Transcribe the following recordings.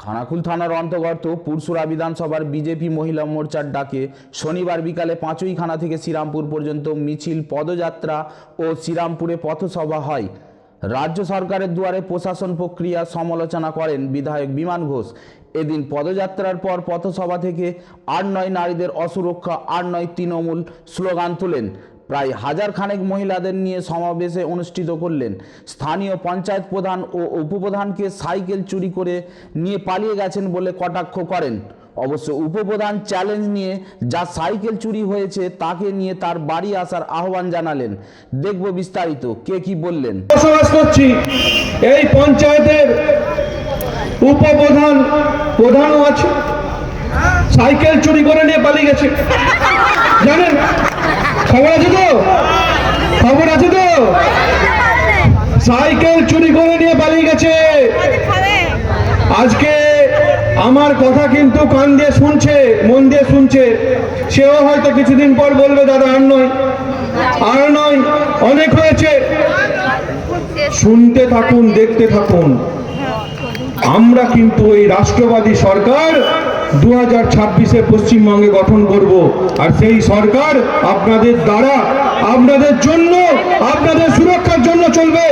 খানাকুল থানার অন্তর্গত পুরসুরা বিধানসভার বিজেপি মহিলা মোর্চার ডাকে শনিবার বিকালে পাঁচইখানা থেকে শ্রীরামপুর পর্যন্ত মিছিল, পদযাত্রা ও শ্রীরামপুরে পথসভা হয়। রাজ্য সরকারের দুয়ারে প্রশাসন প্রক্রিয়া সমালোচনা করেন বিধায়ক বিমান ঘোষ। এদিন পদযাত্রার পর পথসভা থেকে আর নয় নারীদের অসুরক্ষা, আর নয় তৃণমূল স্লোগান তোলেন। প্রায় হাজার খানেক মহিলাদের নিয়ে সমাবেশে অনুষ্ঠিত করলেন। স্থানীয় পঞ্চায়েত প্রধান ও উপপ্রধানকে সাইকেল চুরি করে নিয়ে পালিয়ে গেছেন বলে কটাক্ষ করেন। অবশ্য উপপ্রধান চ্যালেঞ্জ নিয়ে যা সাইকেল চুরি হয়েছে তাকে নিয়ে তার বাড়ি আসার আহ্বান জানালেন। দেখব বিস্তারিত, কে কি বললেন। বসবাস করছি এই পঞ্চায়েতের উপপ্রধান, প্রধানও আছে। সাইকেল চুরি করে নিয়ে পালিয়ে গেছে। জানেন? খবর আছে তো? খবর আছে তো? সাইকেল চুরি করে নিয়ে পালিয়ে গেছে। আজকে আমার কথা কিন্তু কান দিয়ে শুনছে, মন দিয়ে শুনছে। সেও হয়তো কিছুদিন পর বলবে, দাদা, আর নয়। আর নয়, অনেক হয়েছে। শুনতে থাকুন, দেখতে থাকুন। আমরা কিন্তু এই রাষ্ট্রবাদী সরকার দু হাজার ছাব্বিশে পশ্চিমবঙ্গে গঠন করব। আর সেই সরকার আপনাদের দ্বারা আপনাদের জন্য আপনাদের সুরক্ষার জন্য চলবে।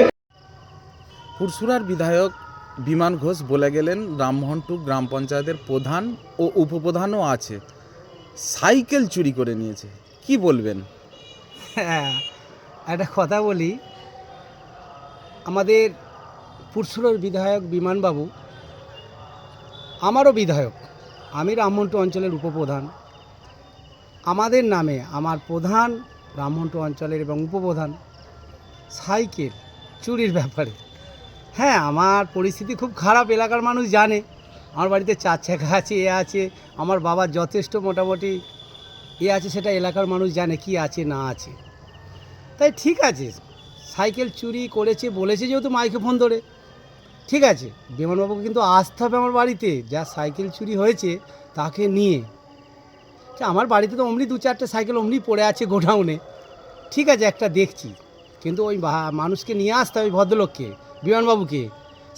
পুরসুরার বিধায়ক বিমান ঘোষ বলে গেলেন রামমোহনটু গ্রাম পঞ্চায়েতের প্রধান ও উপপ্রধানও আছে। সাইকেল চুরি করে নিয়েছে। কি বলবেন? হ্যাঁ একটা কথা বলি। আমাদের পুরসুরের বিধায়ক বিমানবাবু আমারও বিধায়ক। আমি রামমন্টু অঞ্চলের উপপ্রধান। আমাদের নামে আমার প্রধান রামমন্টু অঞ্চলের এবং উপপ্রধান সাইকেল, চুরির ব্যাপারে। হ্যাঁ আমার পরিস্থিতি খুব খারাপ, এলাকার মানুষ জানে। আমার বাড়িতে চার চাকা আছে, এ আছে, আমার বাবার যথেষ্ট মোটামুটি এ আছে, সেটা এলাকার মানুষ জানে কি আছে, না আছে। তাই ঠিক আছে, সাইকেল চুরি করেছে, বলেছে যেহেতু মাইকে ফোন ধরে। ঠিক আছে বিমানবাবুকে কিন্তু আসতে হবে আমার বাড়িতে, যা সাইকেল চুরি হয়েছে তাকে নিয়ে। আমার বাড়িতে তো অমনি দু চারটে সাইকেল অমনি পড়ে আছে গোডাউনে। ঠিক আছে, একটা দেখছি। কিন্তু ওই মানুষকে নিয়ে আসতে হবে ভদ্রলোককে বিমানবাবুকে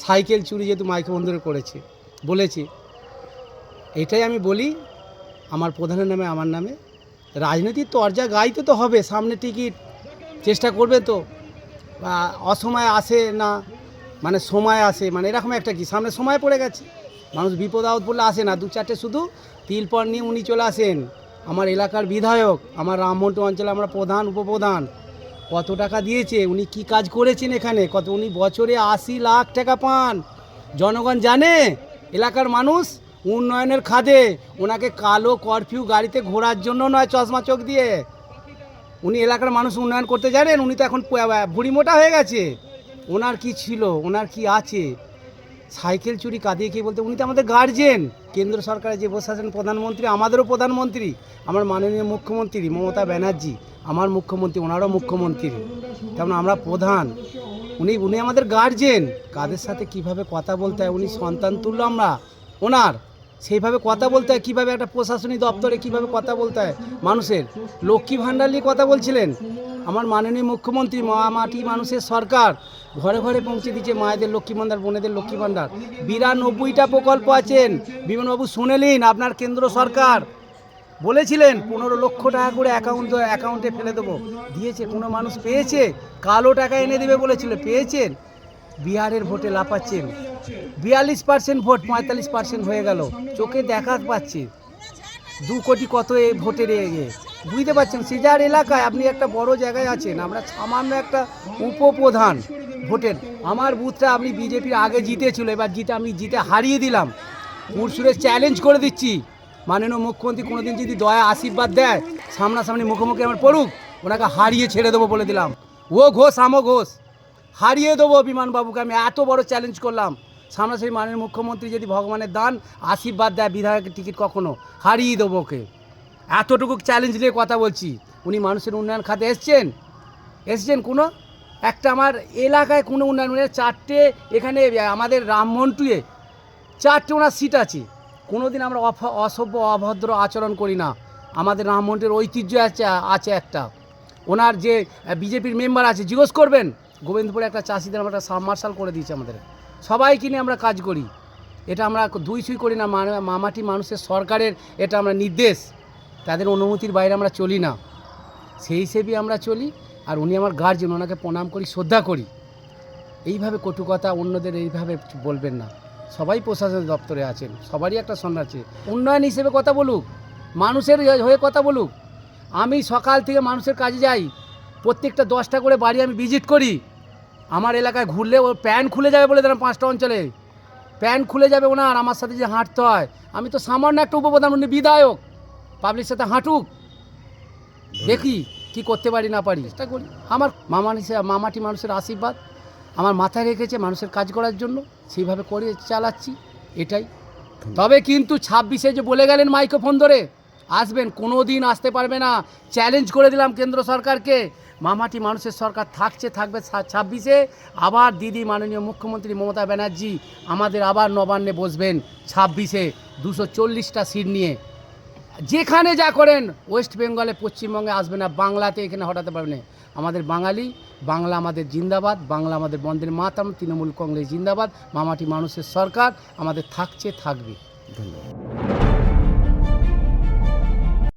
সাইকেল চুরি যেহেতু মাইকে ফোন ধরে করেছে, বলেছে। এটাই আমি বলি, আমার প্রধানের নামে, আমার নামে। রাজনীতির তরজা গাইতে তো হবে, সামনে টিকিট, চেষ্টা করবে তো। অসময়ে আসে না মানে সময় আসে মানে এরকম একটা কি, সামনে সময় পড়ে গেছে। মানুষ বিপদ আপদ পড়লে আসে না, দু চারটে শুধু তিলপর নিয়ে উনি চলে আসেন। আমার এলাকার বিধায়ক, আমার রামমন্টু অঞ্চলে আমরা প্রধান, উপপ্রধান। কত টাকা দিয়েছে, উনি কি কাজ করেছেন এখানে? কত, উনি বছরে আশি লাখ টাকা পান। জনগণ জানে, এলাকার মানুষ উন্নয়নের খাদে, ওনাকে কালো করফিউ গাড়িতে ঘোরার জন্য নয়, চশমা চোখ দিয়ে। উনি এলাকার মানুষ উন্নয়ন করতে জানেন, উনি তো এখন বুড়ি মোটা হয়ে গেছে। ওনার কি ছিল, ওনার কি আছে? সাইকেল চুরি কাঁদিয়ে কি বলতে উনি তো আমাদের গার্জেন কেন্দ্র সরকারে যে বসে আছেন প্রধানমন্ত্রী, আমাদেরও প্রধানমন্ত্রী। আমার মাননীয় মুখ্যমন্ত্রী মমতা ব্যানার্জি, আমার মুখ্যমন্ত্রী, ওনারও মুখ্যমন্ত্রী। তেমন আমরা প্রধান। উনি উনি আমাদের গার্জেন কাদের সাথে কীভাবে কথা বলতে হয়? উনি সন্তান তুল্য আমরা। ওনার। সেইভাবে কথা বলতে হয়। কীভাবে একটা প্রশাসনিক দপ্তরে কীভাবে কথা বলতে হয়? মানুষের। লক্ষ্মী ভাণ্ডার কথা বলছিলেন। আমার মাননীয় মুখ্যমন্ত্রী মা মাটি মানুষের সরকার। ঘরে ঘরে পৌঁছে দিচ্ছে মায়েদের লক্ষ্মী ভাণ্ডার বোনেদের লক্ষ্মী ভাণ্ডার বিরানব্বইটা প্রকল্প আছেন বিমানবাবু শুনেলেন আপনার কেন্দ্র সরকার। বলেছিলেন, পনেরো লক্ষ টাকা করে অ্যাকাউন্ট অ্যাকাউন্টে ফেলে দেবো। দিয়েছে, কোনো মানুষ পেয়েছে? কালো টাকা এনে দেবে বলেছিল, পেয়েছেন? বিহারের ভোটে লাফাচ্ছেন। বিয়াল্লিশ পার্সেন্ট ভোট, পঁয়তাল্লিশ পার্সেন্ট হয়ে গেল। চোখে দেখা পাচ্ছে। দু কোটি কত এ ভোটের ইয়ে বুঝতে পারছেন, সিজার এলাকায় আপনি একটা বড় জায়গায় আছেন, আমরা সামান্য একটা উপপ্রধান ভোটের। আমার বুথটা আপনি বিজেপির আগে জিতেছিল, এবার জিতে আমি জিতে হারিয়ে দিলাম। পুরসুরে চ্যালেঞ্জ করে দিচ্ছি। মাননীয় মুখ্যমন্ত্রী কোনোদিন যদি দয়া, আশীর্বাদ দেয়, সামনাসামনি মুখোমুখি আমার পড়ুক, ওনাকে হারিয়ে ছেড়ে দেবো বলে দিলাম। ও ঘোষ, আমো ঘোষ, হারিয়ে দেবো বিমানবাবুকে আমি এত বড় চ্যালেঞ্জ করলাম। সামনাসামনি মাননীয় মুখ্যমন্ত্রী যদি ভগবানের দান, আশীর্বাদ দেয়, বিধায়কের টিকিট কখনো হারিয়ে দেবো ওকে। এতটুকু চ্যালেঞ্জ নিয়ে কথা বলছি। উনি মানুষের উন্নয়ন খাতে এসছেন। এসছেন কোনো? একটা আমার এলাকায় কোনো উন্নয়ন মানে চারটে এখানে, আমাদের রামমন্টুয়ে চারটে ওনার সিট আছে। কোনো দিন আমরা অফ- অসভ্য, অভদ্র আচরণ করি না। আমাদের রামমন্টের ঐতিহ্য আছে আছে একটা। ওনার যে বিজেপির মেম্বার আছে, জিজ্ঞেস করবেন, গোবিন্দপুরে একটা চাষিদের আমরা একটা সাবমার্শাল করে দিয়েছে আমাদের। সবাই কিনে আমরা কাজ করি। এটা আমরা দুই সুই করি না মামাটি মানুষের সরকারের, এটা আমরা নির্দেশ। তাদের অনুমতির বাইরে আমরা চলি না। সেই হিসেবে আমরা চলি আর উনি আমার গার্জেন ওনাকে প্রণাম করি, শ্রদ্ধা করি। এইভাবে কটু কথা অন্যদের এইভাবে বলবেন না। সবাই প্রশাসন দপ্তরে আছেন, সবারই একটা সম্মান আছে। উন্নয়ন হিসেবে কথা বলুক, মানুষের হয়ে কথা বলুক। আমি সকাল থেকে মানুষের কাজে যাই, প্রত্যেকটা দশটা করে বাড়ি আমি ভিজিট করি। আমার এলাকায় ঘুরলে ও প্যান খুলে যাবে বলে দিলাম পাঁচটা অঞ্চলে। প্যান খুলে যাবে ওনার, আমার সাথে যে হাঁটতে হয়। আমি তো সামান্য একটা উপপ্রধান, উনি বিধায়ক। পাবলিক সাথে হাঁটুক। দেখি কি করতে পারি না পারি। চেষ্টা করি। আমার মামা হিসেবে মামাটি মানুষের আশীর্বাদ। আমার মাথায় রেখেছে মানুষের কাজ করার জন্য। সেইভাবে করে চালাচ্ছি এটাই। তবে কিন্তু ছাব্বিশে যে বলে গেলেন মাইক্রোফোন ধরে আসবেন কোনো দিন আসতে পারবে না। চ্যালেঞ্জ করে দিলাম কেন্দ্র সরকারকে। মামাটি মানুষের সরকার থাকছে থাকবে ছাব্বিশে। আবার দিদি মাননীয় মুখ্যমন্ত্রী মমতা ব্যানার্জি আমাদের আবার নবান্নে বসবেন ছাব্বিশে। দুশো চল্লিশটা সিট নিয়ে। যেখানে যা করেন ওয়েস্ট বেঙ্গলে পশ্চিমবঙ্গে আসবে না, বাংলাতে এখানে হটাতে পারবে না আমাদের বাঙালি, বাংলা আমাদের জিন্দাবাদ, বাংলা আমাদের বন্দের মাতাম, তৃণমূল কংগ্রেস জিন্দাবাদ, মামাটি মানুষের সরকার, আমাদের থাকছে, থাকবে। ধন্যবাদ।